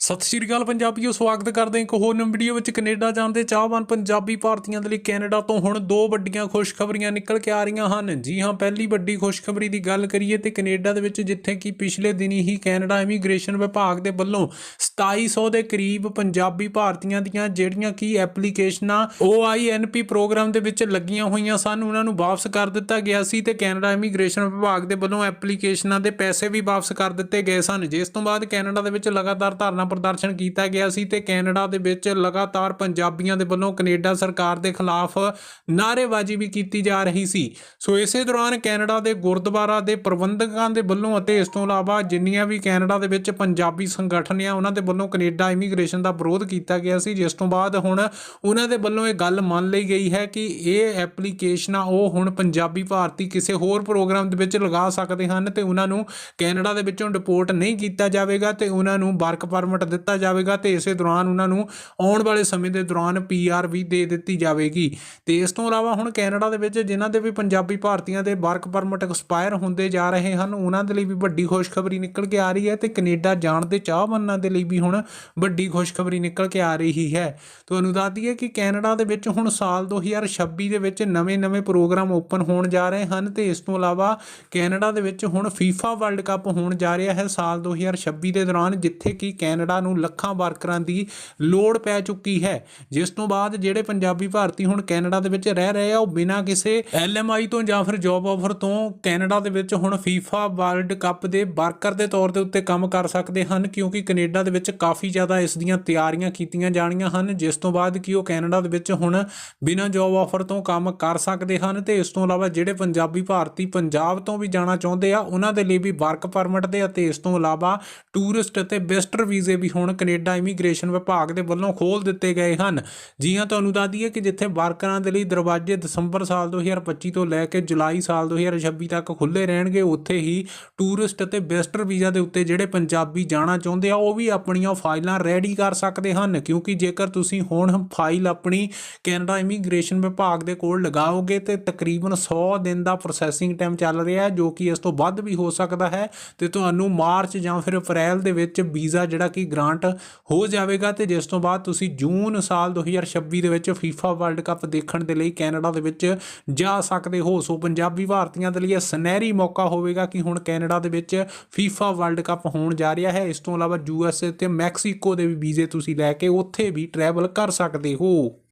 ਸਤਿ ਸ਼੍ਰੀ ਅਕਾਲ ਪੰਜਾਬੀਓ, ਸਵਾਗਤ ਕਰਦੇ ਹਾਂ ਇੱਕ ਹੋਰ ਨਵੀਂ ਵੀਡੀਓ ਵਿੱਚ। ਕੈਨੇਡਾ ਜਾਣ ਦੇ ਚਾਹਵਾਨ ਪੰਜਾਬੀ ਭਾਰਤੀਆਂ ਦੇ ਲਈ ਕੈਨੇਡਾ ਤੋਂ ਹੁਣ ਦੋ ਵੱਡੀਆਂ ਖੁਸ਼ਖਬਰੀਆਂ ਨਿਕਲ ਕੇ ਆ ਰਹੀਆਂ ਹਨ। ਜੀ ਹਾਂ, ਪਹਿਲੀ ਵੱਡੀ ਖੁਸ਼ਖਬਰੀ ਦੀ ਗੱਲ ਕਰੀਏ ਤੇ ਕੈਨੇਡਾ ਦੇ ਵਿੱਚ ਜਿੱਥੇ ਕਿ ਪਿਛਲੇ ਦਿਨੀ ਹੀ ਕੈਨੇਡਾ ਇਮੀਗ੍ਰੇਸ਼ਨ ਵਿਭਾਗ ਦੇ ਵੱਲੋਂ 2700 ਦੇ ਕਰੀਬ ਪੰਜਾਬੀ ਭਾਰਤੀਆਂ ਦੀਆਂ ਜਿਹੜੀਆਂ ਕਿ ਐਪਲੀਕੇਸ਼ਨਾਂ OINP ਪ੍ਰੋਗਰਾਮ ਦੇ ਵਿੱਚ ਲੱਗੀਆਂ ਹੋਈਆਂ ਸਨ, ਉਹਨਾਂ ਨੂੰ ਵਾਪਸ ਕਰ ਦਿੱਤਾ ਗਿਆ ਸੀ ਤੇ ਕੈਨੇਡਾ ਇਮੀਗ੍ਰੇਸ਼ਨ ਵਿਭਾਗ ਦੇ ਵੱਲੋਂ ਐਪਲੀਕੇਸ਼ਨਾਂ ਦੇ ਪੈਸੇ ਵੀ ਵਾਪਸ ਕਰ ਦਿੱਤੇ ਗਏ ਸਨ। ਜਿਸ ਤੋਂ ਬਾਅਦ ਕੈਨੇਡਾ ਦੇ ਵਿੱਚ ਲਗਾਤਾਰ ਧਾਰਨਾ ਪ੍ਰਦਰਸ਼ਨ ਕੀਤਾ ਗਿਆ ਸੀ ਤੇ ਕੈਨੇਡਾ ਦੇ ਵਿੱਚ ਲਗਾਤਾਰ ਪੰਜਾਬੀਆਂ ਦੇ ਵੱਲੋਂ ਕੈਨੇਡਾ ਸਰਕਾਰ ਦੇ ਖਿਲਾਫ ਨਾਅਰੇਬਾਜ਼ੀ ਵੀ ਕੀਤੀ ਜਾ ਰਹੀ ਸੀ। ਸੋ ਇਸੇ ਦੌਰਾਨ ਕੈਨੇਡਾ ਦੇ ਗੁਰਦੁਆਰਾ ਦੇ ਪ੍ਰਬੰਧਕਾਂ ਦੇ ਵੱਲੋਂ ਅਤੇ ਇਸ ਤੋਂ ਇਲਾਵਾ ਜਿੰਨੀਆਂ ਵੀ ਕੈਨੇਡਾ ਦੇ ਵਿੱਚ ਪੰਜਾਬੀ ਸੰਗਠਨ ਆ ਉਹਨਾਂ ਦੇ ਵੱਲੋਂ ਕੈਨੇਡਾ ਇਮੀਗ੍ਰੇਸ਼ਨ ਦਾ ਵਿਰੋਧ ਕੀਤਾ ਗਿਆ ਸੀ। ਜਿਸ ਤੋਂ ਬਾਅਦ ਹੁਣ ਉਹਨਾਂ ਦੇ ਵੱਲੋਂ ਇਹ ਗੱਲ ਮੰਨ ਲਈ ਗਈ ਹੈ ਕਿ ਇਹ ਐਪਲੀਕੇਸ਼ਨਾਂ ਉਹ ਹੁਣ ਪੰਜਾਬੀ ਭਾਰਤੀ ਕਿਸੇ ਹੋਰ ਪ੍ਰੋਗਰਾਮ ਦੇ ਵਿੱਚ ਲਗਾ ਸਕਦੇ ਹਨ ਤੇ ਉਹਨਾਂ ਨੂੰ ਕੈਨੇਡਾ ਦੇ ਵਿੱਚੋਂ ਡਿਪੋਰਟ ਨਹੀਂ ਕੀਤਾ ਜਾਵੇਗਾ ਤੇ ਉਹਨਾਂ ਨੂੰ ਵਰਕ ਪਰਮਿਟ ਦਿੱਤਾ ਜਾਵੇਗਾ ਤੇ ਇਸੇ ਦੌਰਾਨ ਉਹਨਾਂ ਨੂੰ ਆਉਣ ਵਾਲੇ ਸਮੇਂ ਦੇ ਦੌਰਾਨ ਪੀਆਰ ਵੀ ਦੇ ਦਿੱਤੀ ਜਾਵੇਗੀ। ਤੇ ਇਸ ਤੋਂ ਇਲਾਵਾ ਹੁਣ ਕੈਨੇਡਾ ਦੇ ਵਿੱਚ ਜਿਨ੍ਹਾਂ ਦੇ ਵੀ ਪੰਜਾਬੀ ਭਾਰਤੀਆਂ ਦੇ ਵਰਕ ਪਰਮਿਟ ਐਕਸਪਾਇਰ ਹੁੰਦੇ ਜਾ ਰਹੇ ਹਨ, ਉਹਨਾਂ ਦੇ ਲਈ ਵੀ ਵੱਡੀ ਖੁਸ਼ਖਬਰੀ ਨਿਕਲ ਕੇ ਆ ਰਹੀ ਹੈ ਤੇ ਕੈਨੇਡਾ ਜਾਣ ਦੇ ਚਾਹਵਾਨਾਂ ਦੇ ਲਈ ਵੀ ਹੁਣ ਵੱਡੀ ਖੁਸ਼ਖਬਰੀ ਨਿਕਲ ਕੇ ਆ ਰਹੀ ਹੈ। ਤੁਹਾਨੂੰ ਦੱਸ ਦਈਏ ਕਿ ਕੈਨੇਡਾ ਦੇ ਵਿੱਚ ਹੁਣ ਸਾਲ 2026 ਦੇ ਵਿੱਚ ਨਵੇਂ-ਨਵੇਂ ਪ੍ਰੋਗਰਾਮ ਓਪਨ ਹੋਣ ਜਾ ਰਹੇ ਹਨ ਤੇ ਇਸ ਤੋਂ ਇਲਾਵਾ ਕੈਨੇਡਾ ਦੇ ਵਿੱਚ ਹੁਣ ਫੀਫਾ ਵਰਲਡ ਕੱਪ ਹੋਣ ਜਾ ਰਿਹਾ ਹੈ ਸਾਲ 2026 ਦੇ ਦੌਰਾਨ, ਜਿੱਥੇ ਕਿ ਕੈਨੇਡਾ ਨੂੰ ਲੱਖਾਂ ਵਰਕਰਾਂ ਦੀ ਲੋੜ ਪੈ ਚੁੱਕੀ ਹੈ। ਜਿਸ ਤੋਂ ਬਾਅਦ ਜਿਹੜੇ ਪੰਜਾਬੀ ਭਾਰਤੀ ਹੁਣ ਕੈਨੇਡਾ ਦੇ ਵਿੱਚ ਰਹਿ ਰਹੇ ਆ, ਉਹ ਬਿਨਾਂ ਕਿਸੇ ਐਲਐਮਆਈ ਤੋਂ ਜਾਂ ਫਿਰ ਜੌਬ ਆਫਰ ਤੋਂ ਕੈਨੇਡਾ ਦੇ ਵਿੱਚ ਹੁਣ ਫੀਫਾ ਵਰਲਡ ਕੱਪ ਦੇ ਵਰਕਰ ਦੇ ਤੌਰ ਦੇ ਉੱਤੇ ਕੰਮ ਕਰ ਸਕਦੇ ਹਨ, ਕਿਉਂਕਿ ਕੈਨੇਡਾ ਦੇ ਵਿੱਚ ਕਾਫੀ ਜ਼ਿਆਦਾ ਇਸ ਦੀਆਂ ਤਿਆਰੀਆਂ ਕੀਤੀਆਂ ਜਾਣੀਆਂ ਹਨ। ਜਿਸ ਤੋਂ ਬਾਅਦ ਕਿ ਉਹ ਕੈਨੇਡਾ ਦੇ ਵਿੱਚ ਹੁਣ ਬਿਨਾਂ ਜੌਬ ਆਫਰ ਤੋਂ ਕੰਮ ਕਰ ਸਕਦੇ ਹਨ ਤੇ ਇਸ ਤੋਂ ਇਲਾਵਾ ਜਿਹੜੇ ਪੰਜਾਬੀ ਭਾਰਤੀ ਪੰਜਾਬ ਤੋਂ ਵੀ ਜਾਣਾ ਚਾਹੁੰਦੇ ਆ, ਉਹਨਾਂ ਦੇ ਲਈ ਵੀ ਵਰਕ ਪਰਮਿਟ ਦੇ ਅਤੇ ਇਸ ਤੋਂ ਇਲਾਵਾ ਟੂਰਿਸਟ ਅਤੇ ਵਿਜ਼ਟਰ ਵੀਜ਼ੇ ਵੀ ਹੁਣ ਕੈਨੇਡਾ ਇਮੀਗ੍ਰੇਸ਼ਨ ਵਿਭਾਗ ਦੇ ਵੱਲੋਂ ਖੋਲ ਦਿੱਤੇ ਗਏ ਹਨ। ਜੀ ਹਾਂ ਤੁਹਾਨੂੰ ਦੱਸ ਦਈਏ ਕਿ ਜਿੱਥੇ ਵਰਕਰਾਂ ਦੇ ਲਈ ਦਰਵਾਜ਼ੇ ਦਸੰਬਰ ਸਾਲ 2025 ਤੋਂ ਲੈ ਕੇ ਜੁਲਾਈ ਸਾਲ 2026 ਤੱਕ ਖੁੱਲੇ ਰਹਿਣਗੇ, ਉੱਥੇ ਹੀ ਟੂਰਿਸਟ ਅਤੇ ਵਿਜ਼ਟਰ ਵੀਜ਼ਾ ਦੇ ਉੱਤੇ ਜਿਹੜੇ ਪੰਜਾਬੀ ਜਾਣਾ ਚਾਹੁੰਦੇ ਆ, ਉਹ ਵੀ ਆਪਣੀਆਂ ਫਾਈਲਾਂ ਰੈਡੀ ਕਰ ਸਕਦੇ ਹਨ। ਕਿਉਂਕਿ ਜੇਕਰ ਤੁਸੀਂ ਹੁਣ ਫਾਈਲ ਆਪਣੀ ਕੈਨੇਡਾ ਇਮੀਗ੍ਰੇਸ਼ਨ ਵਿਭਾਗ ਦੇ ਕੋਲ ਲਗਾਓਗੇ, ਤੇ ਤਕਰੀਬਨ 100 ਦਿਨ ਦਾ ਪ੍ਰੋਸੈਸਿੰਗ ਟਾਈਮ ਚੱਲ ਰਿਹਾ ਹੈ, ਜੋ ਕਿ ਇਸ ਤੋਂ ਵੱਧ ਵੀ ਹੋ ਸਕਦਾ ਹੈ। ਤੇ ਤੁਹਾਨੂੰ ਮਾਰਚ ਜਾਂ ਫਿਰ ਅਪ੍ਰੈਲ ਦੇ ਵਿੱਚ ਵੀਜ਼ਾ ਜਿਹੜਾ ਕਿ ਗ੍ਰਾਂਟ ਹੋ ਜਾਵੇਗਾ ਤੇ ਜਿਸ ਤੋਂ ਬਾਅਦ ਤੁਸੀਂ ਜੂਨ ਸਾਲ 2026 ਦੇ ਵਿੱਚ ਫੀਫਾ ਵਰਲਡ ਕੱਪ ਦੇਖਣ ਦੇ ਲਈ ਕੈਨੇਡਾ ਦੇ ਵਿੱਚ ਜਾ ਸਕਦੇ ਹੋ। ਸੋ ਪੰਜਾਬੀ ਭਾਰਤੀਆਂ ਦੇ ਲਈ ਇਹ ਸੁਨਹਿਰੀ ਮੌਕਾ ਹੋਵੇਗਾ ਕਿ ਹੁਣ ਕੈਨੇਡਾ ਦੇ ਵਿੱਚ ਫੀਫਾ ਵਰਲਡ ਕੱਪ ਹੋਣ ਜਾ ਰਿਹਾ ਹੈ। ਇਸ ਤੋਂ ਇਲਾਵਾ ਯੂਐਸਏ ਤੇ ਮੈਕਸੀਕੋ ਦੇ ਵੀ ਵੀਜ਼ੇ ਤੁਸੀਂ ਲੈ ਕੇ ਉੱਥੇ ਵੀ ਟਰੈਵਲ ਕਰ ਸਕਦੇ ਹੋ।